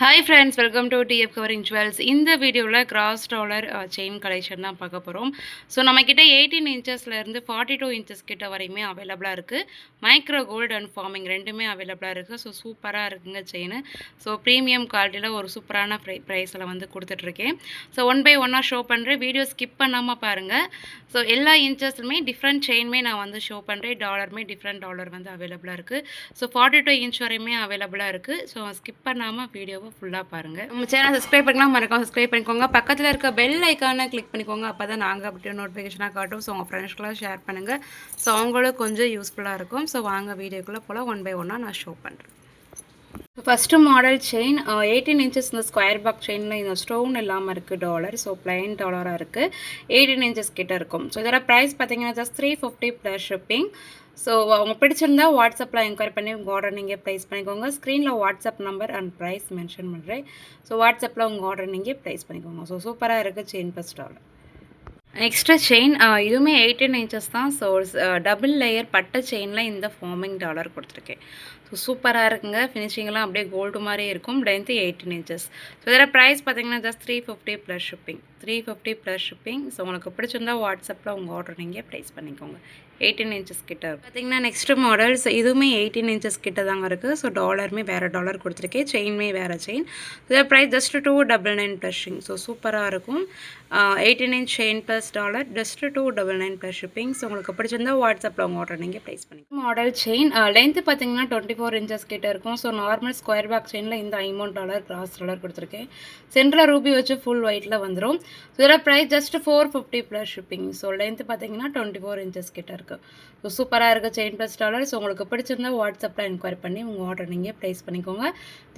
Hi friends welcome to TF covering jewels இந்த வீடியோவில் cross dollar chain collection தான் பார்க்க போகிறோம் ஸோ நம்மக்கிட்ட எயிட்டீன் இன்ச்சஸ்லேருந்து ஃபார்ட்டி டூ இன்ச்சஸ் கிட்ட வரையுமே அவைலபிளாக இருக்குது மைக்ரோ கோல்டு அண்ட் ஃபார்மிங் ரெண்டுமே அவைலபிளாக இருக்குது ஸோ சூப்பராக இருக்குங்க செயின் ஸோ ப்ரீமியம் குவாலிட்டியில் ஒரு சூப்பரான ப்ரை ப்ரைஸில் வந்து கொடுத்துட்ருக்கேன். ஸோ ஒன் பை ஒன்னாக ஷோ பண்ணுறேன் வீடியோ ஸ்கிப் பண்ணாமல் பாருங்கள் ஸோ எல்லா இன்ச்சஸ்லுமே டிஃப்ரெண்ட் செயினுமே நான் வந்து ஷோ பண்ணுறேன் டாலருமே டிஃப்ரெண்ட் டாலர் வந்து அவைலபிளாக இருக்குது ஸோ ஃபார்ட்டி டூ இன்ச் வரையுமே அவைலபிளாக இருக்குது ஸோ ஸ்கிப் பண்ணாமல் வீடியோவை ஃபுல்லாக பாருங்கள் நம்ம சேனல் சப்ஸ்கிரைப் பண்ணிக்கலாம் மறக்காம சப்ஸ்கிரைப் பண்ணிக்கோங்க. பக்கத்தில் இருக்க பெல் ஐக்கானை கிளிக் பண்ணிக்கோங்க. அப்போ தான் நாங்கள் அப்படியே நோட்டிஃபிகேஷனாக காட்டும். ஸோ உங்கள் ஃப்ரெண்ட்ஸ்க்கெலாம் ஷேர் பண்ணுங்கள் ஸோ அவங்களும் கொஞ்சம் யூஸ்ஃபுல்லாக இருக்கும். ஸோ வாங்க வீடியோக்குள்ளே போல் ஒன் பை ஒன்னாக நான் ஷோ பண்ணுறேன் first model chain eighteen inches இந்த ஸ்கொயர் பாக் செயினில் இந்த ஸ்டோன் இல்லாமல் இருக்குது டாலர் ஸோ பிளைன் டாலராக இருக்குது எயிட்டீன் இன்ச்சஸ் கிட்டே இருக்கும். ஸோ இதோட ப்ரைஸ் பார்த்தீங்கன்னா just three fifty plus shipping so அவங்க பிடிச்சிருந்தா வாட்ஸ்அப்பில் என்கொயரி பண்ணி உங்கள் ஆர்டர் நீங்கள் ப்ளேஸ் பண்ணிக்கோங்க. ஸ்க்ரீனில் WhatsApp number and price mention பண்ணுறேன் ஸோ வாட்ஸ்அப்பில் உங்கள் ஆர்டர் நீங்கள் ப்ளேஸ் பண்ணிக்கோங்க. ஸோ சூப்பராக இருக்குது chain first order next chain இதுவுமே எயிட்டீன் இன்ச்சஸ் தான். ஸோ டபுள் லேயர் பட்டை செயினில் இந்த ஃபார்மிங் டாலர் கொடுத்துருக்கேன். ஸோ சூப்பராக இருக்குங்க. ஃபினிஷிங்லாம் அப்படியே கோல்டு மாதிரி இருக்கும். லென்த்து எயிட்டீன் இன்ச்சஸ் ஸோ இதில் ப்ரைஸ் பார்த்தீங்கன்னா just three fifty plus shipping three fifty plus shipping so உங்களுக்கு பிடிச்சிருந்தா வாட்ஸ்அப்பில் உங்கள் ஆர்டர் நீங்கள் ப்ளேஸ் பண்ணிக்கோங்க. எயிட்டீன் இன்ச்சஸ் கிட்ட. இருக்கும் பார்த்தீங்கன்னா நெக்ஸ்ட் மாடல்ஸ் இதுவுமே எயிட்டீன் இன்ச்சஸ் கிட்ட தாங்க இருக்குது ஸோ டாலருமே வேறு டாலர் கொடுத்துருக்கேன். செயின்மே வேறு செயின் இதில் price just two double nine plus shipping so சூப்பராக இருக்கும். Eighteen inch chain plus dollar just two double nine plus shipping so உங்களுக்கு பிடிச்சிருந்தா வாட்ஸ்அப்பில் உங்கள் ஆர்டர் நீங்கள் ப்ளேஸ் பண்ணிக்கலாம் மாடல் செயின் லென்த்து பார்த்தீங்கன்னா டுவெண்ட்டி ஃபோர் இன்ச்சஸ் கிட்ட இருக்கும். ஸோ நார்மல் ஸ்கொயர் பேக் செயினில் இந்த ஐமௌண்ட் டாலர் கிராஸ் டாலர் கொடுத்துருக்கேன். சென்ட்ரல் ரூபி வச்சு ஃபுல் ஒயிட்டில் வந்துடும் ஸோ இதில் price just four fifty plus shipping so length பார்த்தீங்கன்னா டுவெண்ட்டி ஃபோர் இன்ச்சஸ் கிட்ட இருக்குது ஸோ சூப்பராக இருக்குது செயின் ப்ளஸ் டாலர் ஸோ உங்களுக்கு பிடிச்சிருந்தா வாட்ஸ்அப்பில் என்கொயரி பண்ணி உங்கள் ஆர்டர் நீங்கள் ப்ளேஸ் பண்ணிக்கோங்க.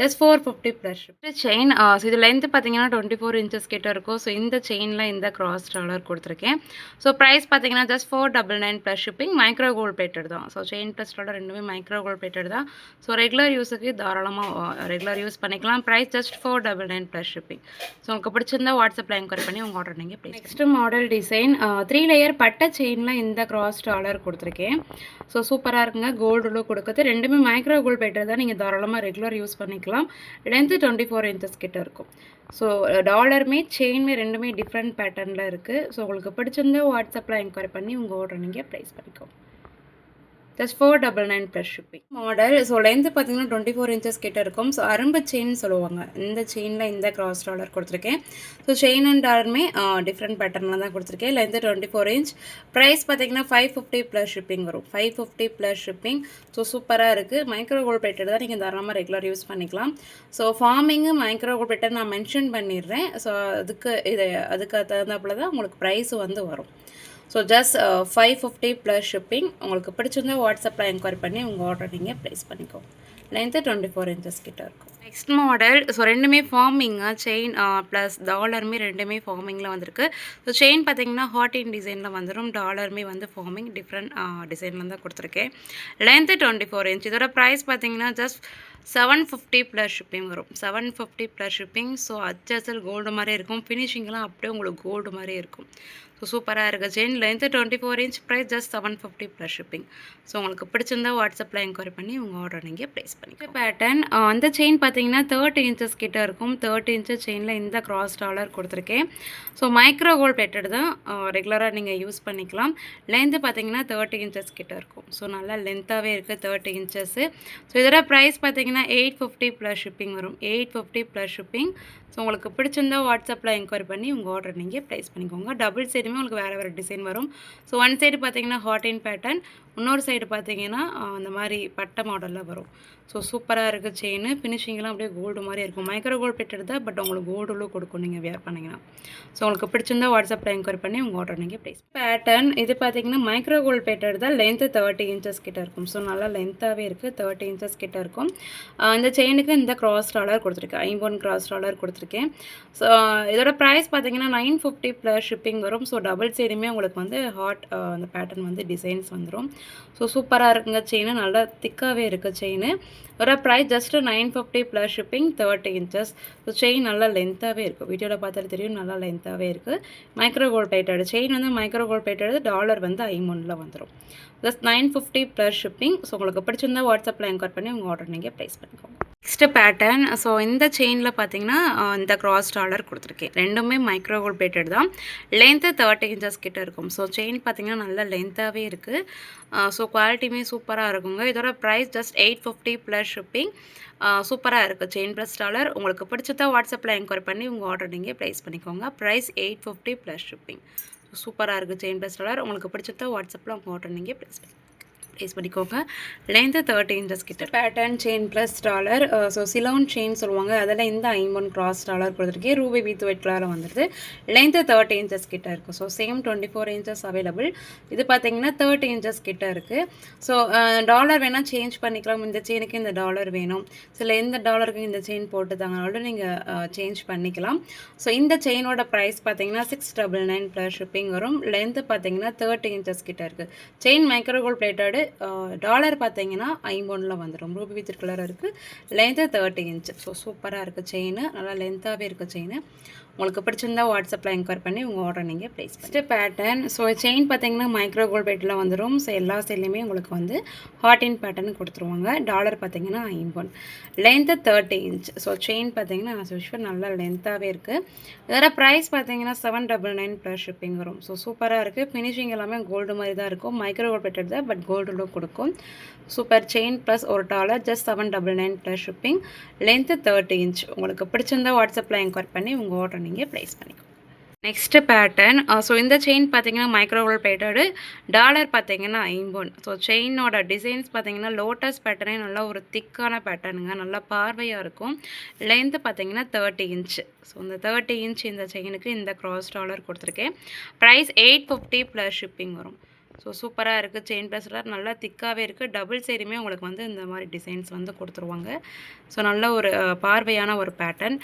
Just four fifty plus chain so இது லென்த்து பார்த்தீங்கன்னா டுவெண்ட்டி ஃபோர் இன்ச்சஸ் கிட்ட இருக்கும். ஸோ இந்த செயினில் இந்த கிராஸ் டாலர் கொடுத்துருக்கேன். ஸோ ப்ரைஸ் பார்த்தீங்கன்னா just four double nine plus shipping micro gold plated தான். ஸோ செயின் ப்ளஸ் ரெண்டுமே மைக்ரோ கோல்ட் பிளேட்டட் தான். ஸோ ரெகுலர் யூஸுக்கு தாராளமாக ரெகுலர் யூஸ் பண்ணிக்கலாம். Price just four double nine plus shipping so உங்களுக்கு பிடிச்சிருந்தா வாட்ஸ்அப்பில் என்கொயரி பண்ணி உங்கள் ஆர்டர் நீங்கள் place next model design three layer பட்டை செயினில் இந்த கிராஸ் டாலர் கொடுத்துருக்கேன். ஸோ சூப்பராக இருக்குங்க. கோல்டு கொடுக்குறது. ரெண்டுமே மைக்ரோ கோல்ட் பெட்டர் தான். நீங்கள் தாராளமாக ரெகுலர் யூஸ் பண்ணிக்கலாம். லென்த்து டுவெண்ட்டி ஃபோர் இன்ச்சஸ் கிட்ட இருக்கும். ஸோ டாலருமே செயின்மே ரெண்டுமே டிஃப்ரெண்ட் பேட்டர்னில் இருக்குது ஸோ உங்களுக்கு பிடிச்சிருந்தா வாட்ஸ்அப்பில் என்கொயரி பண்ணி உங்கள் ஆர்டர் நீங்கள் ப்ரைஸ் பண்ணிக்கோங்க. Plus four double nine plus shipping model so length பார்த்தீங்கன்னா டுவெண்ட்டி ஃபோர் இன்ச்சஸ் கிட்ட இருக்கும். ஸோ அரும்பு செயின் சொல்லுவாங்க. இந்த செயினில் இந்த கிராஸ் டாலர் கொடுத்துருக்கேன். ஸோ செயின் அண்ட் டாலருமே டிஃப்ரெண்ட் பேட்டர்னில் தான் கொடுத்துருக்கேன். Length twenty four inch price பார்த்தீங்கன்னா ஃபைவ் ஃபிஃப்டி ப்ளஸ் ஷிப்பிங் வரும். Five fifty plus shipping so சூப்பராக இருக்குது மைக்ரோ கோல்ட் பிளேட்டட் தான் நீங்கள் தாராளமாக ரெகுலர் யூஸ் பண்ணிக்கலாம். So forming micro gold plated நான் மென்ஷன் பண்ணிடுறேன். ஸோ அதுக்கு இது அதுக்கு தகுந்தாப்புல தான் உங்களுக்கு ப்ரைஸ் வந்து வரும். So just five fifty plus shipping உங்களுக்கு பிடிச்சிருந்தா வாட்ஸ்அப்பில் என்கொயரி பண்ணி உங்கள் ஆர்டர் நீங்கள் ப்ளேஸ் பண்ணிக்கோங்க லென்த்து டுவெண்ட்டி ஃபோர் இன்ச்சஸ் கிட்ட இருக்கும். நெக்ஸ்ட் மாடல் ஸோ ரெண்டுமே ஃபார்மிங்கு செயின் ப்ளஸ் டாலருமே ரெண்டுமே ஃபார்மிங்கில் வந்திருக்கு. ஸோ செயின் பார்த்தீங்கன்னா ஹாட்டின் டிசைனில் வந்துடும் டாலருமே வந்து ஃபார்மிங் டிஃப்ரெண்ட் டிசைனில் தான் கொடுத்துருக்கேன். லென்த்து டுவெண்ட்டி ஃபோர் இன்ச் இதோட ப்ரைஸ் பார்த்தீங்கன்னா just seven fifty plus shipping வரும். Seven fifty plus shipping so அச்சசல் gold மாதிரி இருக்கும். ஃபினிஷிங்லாம் அப்படியே உங்களுக்கு கோல்டு மாதிரி இருக்கும். ஸோ சூப்பராக இருக்குது chain length twenty four inch price just seven fifty plus shipping so உங்களுக்கு பிடிச்சிருந்தா வாட்ஸ்அப்பில் என்கொயரி பண்ணி உங்கள் ஆர்டர் நீங்கள் ப்ளேஸ் பண்ணிக்க பேட்டர்ன் அந்த செயின் பார்த்தீங்கன்னா தேர்ட்டி இன்ச்சஸ் கிட்ட இருக்கும். தேர்ட்டி இன்ச்சஸ் செயினில் இந்த கிராஸ் டாலர் கொடுத்துருக்கேன். ஸோ மைக்ரோ கோல்ட் பெட்டட் தான் ரெகுலராக நீங்கள் யூஸ் பண்ணிக்கலாம். லென்த்து பார்த்தீங்கன்னா தேர்ட்டி இன்ச்சஸ் கிட்டே இருக்கும். ஸோ நல்லா லென்த்தாகவே இருக்குது தேர்ட்டி இன்ச்சஸ்ஸு ஸோ இதோட ப்ரைஸ் பார்த்தீங்கன்னா எயிட் ஃபிஃப்டி ப்ளஸ் ஷிப்பிங் வரும். Eight fifty plus shipping so உங்களுக்கு பிடிச்சிருந்தா வாட்ஸ்அப்பில் என்கொயரி பண்ணி உங்கள் ஆர்டர் நீங்கள் ப்ளேஸ் பண்ணிக்கோங்க. டபுள் சைடுமே உங்களுக்கு வேறு வேறு டிசைன் வரும். ஸோ ஒன் சைடு பார்த்தீங்கன்னா ஹாட் இன் பேட்டர்ன் இன்னொரு சைடு பார்த்தீங்கன்னா அந்த மாதிரி பட்டை மாடலில் வரும். ஸோ சூப்பராக இருக்குது செயின் ஃபினிஷிங்லாம் அப்படியே கோல்டு மாதிரி இருக்கும். மைக்ரோ கோல்டு பெட்டர் தான் பட் உங்களுக்கு கோல்டு கொடுக்கும் நீங்கள் வேர் பண்ணிங்கன்னா. ஸோ உங்களுக்கு பிடிச்சிருந்தா வாட்ஸ்அப்பில் என்கொயரி பண்ணி உங்கள் ஆர்டர் நீங்கள் ப்ளேஸ் பேட்டர்ன் இது பார்த்தீங்கன்னா மைக்ரோ கோல்டு பெட்டர் தான் லென்த்து தேர்ட்டி இன்ச்சஸ் கிட்ட இருக்கும். ஸோ நல்லா லென்த்தாகவே இருக்குது தேர்ட்டி இன்ச்சஸ் கிட்டே இருக்கும். இந்த செயினுக்கு இந்த கிராஸ் டாலர் கொடுத்துருக்கு ஐம்பொன் கிராஸ் டாலர் வச்சுருக்கேன் ஸோ இதோட ப்ரைஸ் பார்த்தீங்கன்னா நைன் ஃபிஃப்டி ப்ளஸ் ஷிப்பிங் வரும். ஸோ டபுள் சைடுமே உங்களுக்கு வந்து ஹாட் அந்த பேட்டர்ன் வந்து டிசைன்ஸ் வந்துடும் ஸோ சூப்பராக இருக்குங்க செயின் நல்லா திக்காகவே இருக்குது செயின் ஒரு price just nine fifty plus shipping thirty inches so chain நல்லா லென்த்தாகவே இருக்குது வீடியோவில் பார்த்தாலே தெரியும். நல்லா லென்த்தாகவே இருக்குது மைக்ரோ கோல்ட் பிளேட்டட் செயின் வந்து மைக்ரோ கோல்ட் பிளேட்டட் டாலர் வந்து ஐமோனில் வந்துடும் plus nine fifty plus shipping so உங்களுக்கு பிடிச்சிருந்தா வாட்ஸ்அப்பில் என்கொயர் பண்ணி உங்கள் ஆர்டர் நீங்கள் ப்ளேஸ் பண்ணிக்கோங்க. நெக்ஸ்ட்டு பேட்டர்ன் ஸோ இந்த செயினில் பார்த்தீங்கன்னா இந்த கிராஸ் டாலர் கொடுத்துருக்கேன். ரெண்டுமே மைக்ரோ கோல்ட் தான். லென்த்து தேர்ட்டி இன்ச்சஸ் கிட்டே இருக்கும். ஸோ செயின் பார்த்தீங்கன்னா நல்ல லென்த்தாகவே இருக்குது ஸோ குவாலிட்டியுமே சூப்பராக இருக்குங்க. இதோட price just eight fifty plus shipping சூப்பராக இருக்குது செயின் ப்ளஸ் டாலர் உங்களுக்கு பிடிச்சதா வாட்ஸ்அப்பில் என்கொயரி பண்ணி உங்கள் ஆர்டர் நீங்கள் ப்ளேஸ் பண்ணிக்கோங்க. Price eight fifty plus shipping சூப்பராக இருக்குது செயின் ப்ளஸ் டாலர் உங்களுக்கு பிடிச்சதா வாட்ஸ்அப்பில் உங்கள் ஆர்டர் நீங்கள் ப்ளேஸ் பண்ணி ப்ளேஸ் பண்ணிக்கோங்க. லென்த்து தேர்ட்டி இன்ச்சஸ் கிட்ட. Pattern chain plus dollar so Ceylon chain சொல்லுவாங்க. அதில் இந்த ஐம்பன் கிராஸ் டாலர் கொடுத்துருக்கேன். ரூபி வித் ஒயிட் கலரில் வந்துடுது லென்த்து தேர்ட்டி இன்ச்சஸ் கிட்ட இருக்குது so same twenty four inches available இது பார்த்தீங்கன்னா தேர்ட்டி இன்ச்சஸ் கிட்ட இருக்குது ஸோ டாலர் uh, வேணால் சேஞ்ச் பண்ணிக்கலாம். இந்த செயினுக்கு இந்த டாலர் வேணும். சில எந்த டாலருக்கு இந்த செயின் போட்டு தாங்கனாலும் நீங்கள் சேஞ்ச் uh, பண்ணிக்கலாம். ஸோ இந்த செயினோட ப்ரைஸ் பார்த்தீங்கன்னா six double nine plus shipping வரும். லென்த்து பார்த்தீங்கன்னா தேர்ட்டி இன்ச்சஸ் கிட்ட இருக்குது செயின் மைக்ரோகோல் பிளேட்டடு டாலர் பார்த்தீங்கன்னா ஐம்பொன்னில் வந்துடும் ரூபி வித் கலராக இருக்குது லென்த்து தேர்ட்டி இன்ச் ஸோ சூப்பராக இருக்குது செயின் நல்லா லென்த்தாகவே இருக்குது செயின் உங்களுக்கு பிடிச்சிருந்தா வாட்ஸ்அப்பில் என்கொயர் பண்ணி உங்கள் ஆர்டர் நீங்கள் place first pattern so chain பார்த்தீங்கன்னா மைக்ரோ கோல்ட் பேட்டில் வந்துடும் ஸோ எல்லா சைட்லையுமே உங்களுக்கு வந்து ஹார்டின் பேட்டர்ன் கொடுத்துருவாங்க. டாலர் பார்த்தீங்கன்னா ஐம்பொன் length thirty inch so chain பார்த்தீங்கன்னா as usual நல்லா லென்த்தாகவே இருக்குது இதோட ப்ரைஸ் பார்த்தீங்கன்னா seven double nine plus shipping வரும். ஸோ சூப்பராக இருக்குது ஃபினிஷிங் எல்லாமே கோல்டு மாதிரி தான் இருக்கும். மைக்ரோ கோல்ட் பேட்டட் தான் பட் கோல்டு லுக் கொடுக்கும். சூப்பர் செயின் ப்ளஸ் ஒரு dollar just seven double nine plus shipping length thirty inch உங்களுக்கு பிடிச்சிருந்தா வாட்ஸ்அப்பில் என்கொயர் பண்ணி உங்கள் ஆர்டர் நீங்கள் ப்ளேஸ் பண்ணிக்கோங்க. நெக்ஸ்ட்டு பேட்டர்ன் ஸோ இந்த செயின் பார்த்தீங்கன்னா மைக்ரோவல் பிளேட்டடு டாலர் பார்த்தீங்கன்னா ஐம்பொன். ஸோ செயினோட டிசைன்ஸ் பார்த்தீங்கன்னா லோட்டஸ் பேட்டர்னே நல்லா ஒரு திக்கான பேட்டர்னுங்க நல்லா பார்வையாக இருக்கும். லென்த்து பார்த்தீங்கன்னா தேர்ட்டி இன்ச் ஸோ இந்த தேர்ட்டி இன்ச் இந்த செயினுக்கு இந்த க்ராஸ் டாலர் கொடுத்துருக்கேன். Price eight fifty plus shipping வரும். ஸோ சூப்பராக இருக்குது செயின் ப்ளஸில் நல்லா திக்காகவே இருக்குது டபுள் சைடுமே உங்களுக்கு வந்து இந்த மாதிரி டிசைன்ஸ் வந்து கொடுத்துருவாங்க. ஸோ நல்ல ஒரு பார்வையான ஒரு பேட்டர்ன்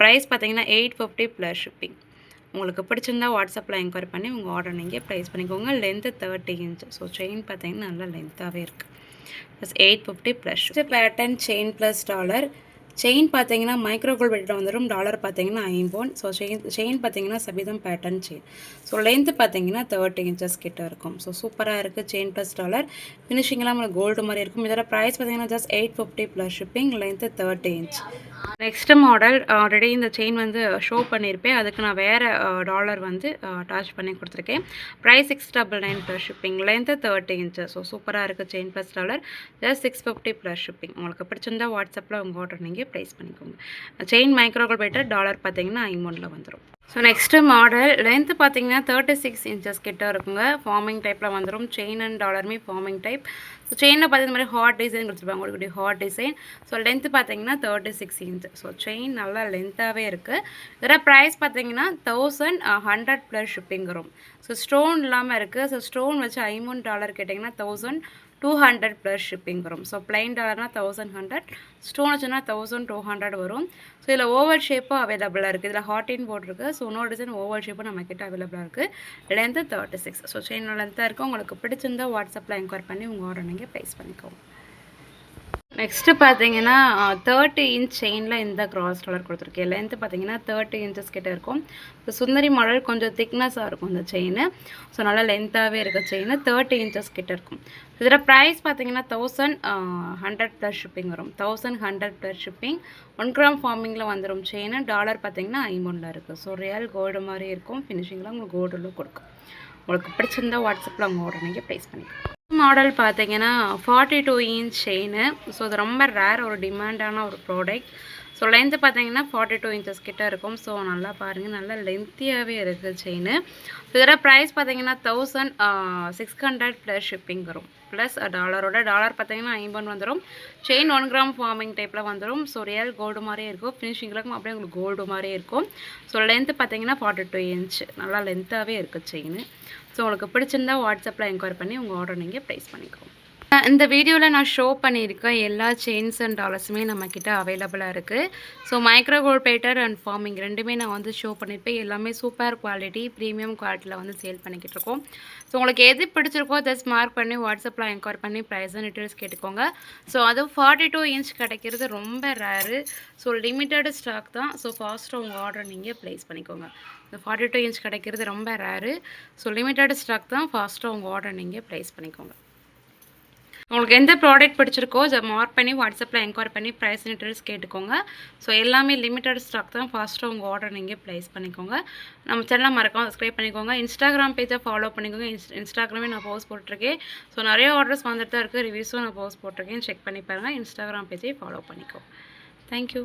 ப்ரைஸ் பார்த்தீங்கன்னா எயிட் ஃபிஃப்டி ப்ளஸ் ஷிப்பிங் உங்களுக்கு பிடிச்சிருந்தா வாட்ஸ்அப்பில் என்கொயரி பண்ணி உங்கள் ஆர்டர் நீங்கள் ப்ளேஸ் பண்ணிக்கோங்க. Length thirty inch so chain பார்த்தீங்கன்னா நல்லா லென்த்தாகவே இருக்குது plus eight fifty plus pattern chain plus dollar chain பார்த்தீங்கன்னா மைக்ரோ கோல்ட் வெட்டில் வந்துடும் டாலர் பார்த்தீங்கன்னா ஐம்போன் ஸோ செயின் செயின் பார்த்தீங்கன்னா சபிதம் பேட்டர்ன் செயின் ஸோ லென்த்து பார்த்தீங்கன்னா தேர்ட்டி இன்ச்சஸ் கிட்ட இருக்கும். ஸோ சூப்பராக இருக்குது செயின் ப்ளஸ் டாலர் ஃபினிஷிங்லாம் உங்களுக்கு கோல்டு மாதிரி இருக்கும். இதோட ப்ரைஸ் பார்த்தீங்கன்னா just eight fifty plus shipping length thirty inch next model already இந்த செயின் வந்து uh, ஷோ பண்ணியிருப்பேன் அதுக்கு நான் வேறு டாலர் uh, வந்து uh, அட்டாச் பண்ணி கொடுத்துருக்கேன். Price six double nine plus shipping length thirty inch so சூப்பராக இருக்குது chain plus dollar just six fifty plus shipping உங்களுக்கு பிடிச்சிருந்தா வாட்ஸ்அப்பில் உங்கள் ஆர்டர் நீங்கள் ப்ரைஸ் பண்ணிக்கோங்க. செயின் மைக்ரோகோல் போய்ட்டு டாலர் பார்த்தீங்கன்னா ஐமௌண்ட்டில் வந்துடும் ஸோ நெக்ஸ்ட்டு மாடல் லென்த்து பார்த்தீங்கன்னா தேர்ட்டி சிக்ஸ் இன்ச்சஸ் கிட்ட இருக்குங்க. ஃபார்மிங் டைப்பில் வந்துடும் செயின் அண்ட் டாலருமே ஃபார்மிங் டைப் ஸோ செயினில் பார்த்தீங்கன்னா மாதிரி ஹாட் டிசைன் கொடுத்துருப்பாங்க. உங்களுக்கு ஹாட் டிசைன் ஸோ லென்த்து பார்த்தீங்கன்னா thirty six inch so chain நல்லா லென்த்தாகவே இருக்குது இதோட ப்ரைஸ் பார்த்தீங்கன்னா தௌசண்ட் ஹண்ட்ரட் ப்ளஸ் ஷிப்பிங் வரும். ஸோ ஸ்டோன் இல்லாமல் இருக்குது ஸோ ஸ்டோன் வச்சு ஐமூன் டாலர் கேட்டிங்கன்னா thousand two hundred plus shipping வரும். So plain டாலர்னால் thousand hundred stone வச்சுன்னா தௌசண்ட் டூ ஹண்ட்ரட் வரும். ஸோ இதில் ஓவல் ஷேப்பும் அவைலபிளாக இருக்குது இதில் ஹார்டின் போட்டிருக்கு ஸோ இன்னொரு டிசைன் ஓவல் ஷேப்பும் நம்மக்கிட்ட அவைலபிளாக இருக்குது length thirty six so chain லென்த்தாக இருக்குது உங்களுக்கு பிடிச்சிருந்தா வாட்ஸ்அப்பில் என்கொயர் பண்ணி உங்கள் ஆர்டர் நீங்கள் ப்ளேஸ் பண்ணிக்கோங்க. நெக்ஸ்ட்டு பார்த்தீங்கன்னா தேர்ட்டி இன்ச் செயினில் இந்த கிராஸ் கலர் கொடுத்துருக்கேன். லென்த்து பார்த்தீங்கன்னா தேர்ட்டி இன்ச்சஸ் கிட்ட இருக்கும். இப்போ சுந்தரி மாடல் கொஞ்சம் திக்னஸாக இருக்கும் இந்த செயின் ஸோ நல்லா லென்த்தாகவே இருக்க செயின் தேர்ட்டி இன்ச்சஸ் கிட்ட இருக்கும். இதில் ப்ரைஸ் பார்த்தீங்கன்னா தௌசண்ட் ஹண்ட்ரட் ப்ளஸ் ஷிப்பிங் வரும். Thousand hundred plus shipping one gram ஃபார்மிங்கில் வந்துடும் செயின் டாலர் பார்த்தீங்கன்னா ஐம்பொன்னில் இருக்குது ஸோ ரியல் கோல்டு மாதிரி இருக்கும். ஃபினிஷிங்கில் உங்களுக்கு கோல்டில் கொடுக்கும். உங்களுக்கு பிடிச்சிருந்தா வாட்ஸ்அப்பில் உங்கள் ஆர்டர் நீங்கள் ப்ளேஸ் பண்ணிக்கலாம். மாடல் பார்த்தீங்கன்னா forty two inch chain so அது ரொம்ப ரேர் ஒரு டிமாண்டான ஒரு ப்ராடக்ட் ஸோ லென்த்து பார்த்தீங்கன்னா ஃபார்ட்டி டூ இன்ச்சஸ் கிட்ட இருக்கும். ஸோ நல்லா பாருங்கள் நல்லா லென்த்தியாகவே இருக்குது செயின் இதோட ப்ரைஸ் பார்த்தீங்கன்னா thousand six hundred plus shipping வரும். ப்ளஸ் டாலரோட டாலர் பார்த்தீங்கன்னா ஐம்பன் வந்துடும் செயின் ஒன் கிராம் ஃபார்மிங் டைப்பில் வந்துடும் ஸோ ரியல் கோல்டு மாதிரியே இருக்கும். ஃபினிஷிங்லாம் அப்படியே உங்களுக்கு கோல்டு மாதிரியே இருக்கும். ஸோ லென்த்து பார்த்தீங்கன்னா ஃபார்ட்டி டூ இன்ச் நல்லா லென்த்தாகவே இருக்குது செயின் ஸோ உங்களுக்கு பிடிச்சிருந்தா வாட்ஸ்அப்பில் என்கொயர் பண்ணி உங்கள் ஆர்டர் நீங்கள் ப்ளேஸ் பண்ணிக்கோங்க. இந்த வீடியோவில் நான் ஷோ பண்ணியிருக்க எல்லா செயின்ஸ் அண்ட் டாலர்ஸுமே நம்மக்கிட்ட அவைலபிளாக இருக்குது so micro gold better and forming ரெண்டுமே நான் வந்து ஷோ பண்ணியிருப்பேன். எல்லாமே சூப்பர் குவாலிட்டி ப்ரீமியம் குவாலிட்டியில் வந்து சேல் பண்ணிக்கிட்டு இருக்கோம். ஸோ உங்களுக்கு எது பிடிச்சிருக்கோ ஜஸ்ட் மார்க் பண்ணி வாட்ஸ்அப்பில் என்கொயரி பண்ணி ப்ரைஸ் அண்ட் டீட்டெயில்ஸ் கேட்டுக்கோங்க. ஸோ அதுவும் ஃபார்ட்டி டூ இன்ச் கிடைக்கிறது ரொம்ப ரேரு ஸோ லிமிட்டடு ஸ்டாக் தான். ஸோ ஃபாஸ்ட்டாக உங்கள் ஆர்டர் நீங்கள் ப்ளேஸ் பண்ணிக்கோங்க. இந்த ஃபார்ட்டி டூ இன்ச் கிடைக்கிறது ரொம்ப ரேரு ஸோ லிமிட்டட் ஸ்டாக் தான். ஃபாஸ்ட்டாக உங்கள் ஆர்டர் நீங்கள் ப்ளேஸ் பண்ணிக்கோங்க. உங்களுக்கு எந்த ப்ராடக்ட் பிடிச்சிருக்கோ அதை மார்க் பண்ணி வாட்ஸ்அப்பில் என்கொயரி பண்ணி ப்ரைஸ் டீட்டெயில்ஸ் கேட்டுக்கோங்க. ஸோ எல்லாமே லிமிட்டட் ஸ்டாக் தான். ஃபாஸ்ட்டாக உங்கள் ஆர்டர் நீங்கள் ப்ளேஸ் பண்ணிக்கோங்க. நம்ம சேனலை மறக்காம சப்ஸ்கிரைப் பண்ணிக்கோங்க. இன்ஸ்டாகிராம் பேஜை ஃபாலோ பண்ணிக்கோங்க. இன்ஸ் இன்ஸ்டாகிராமே நான் போஸ்ட் போட்டிருக்கேன். ஸோ நிறைய ஆர்டர்ஸ் வந்துட்டு தான் இருக்குது ரிவ்யூஸும் நான் போஸ்ட் போட்டிருக்கேன். செக் பண்ணி பாருங்கள் இன்ஸ்டாகிராம் பேஜை ஃபாலோ பண்ணிக்கோ. தேங்க்யூ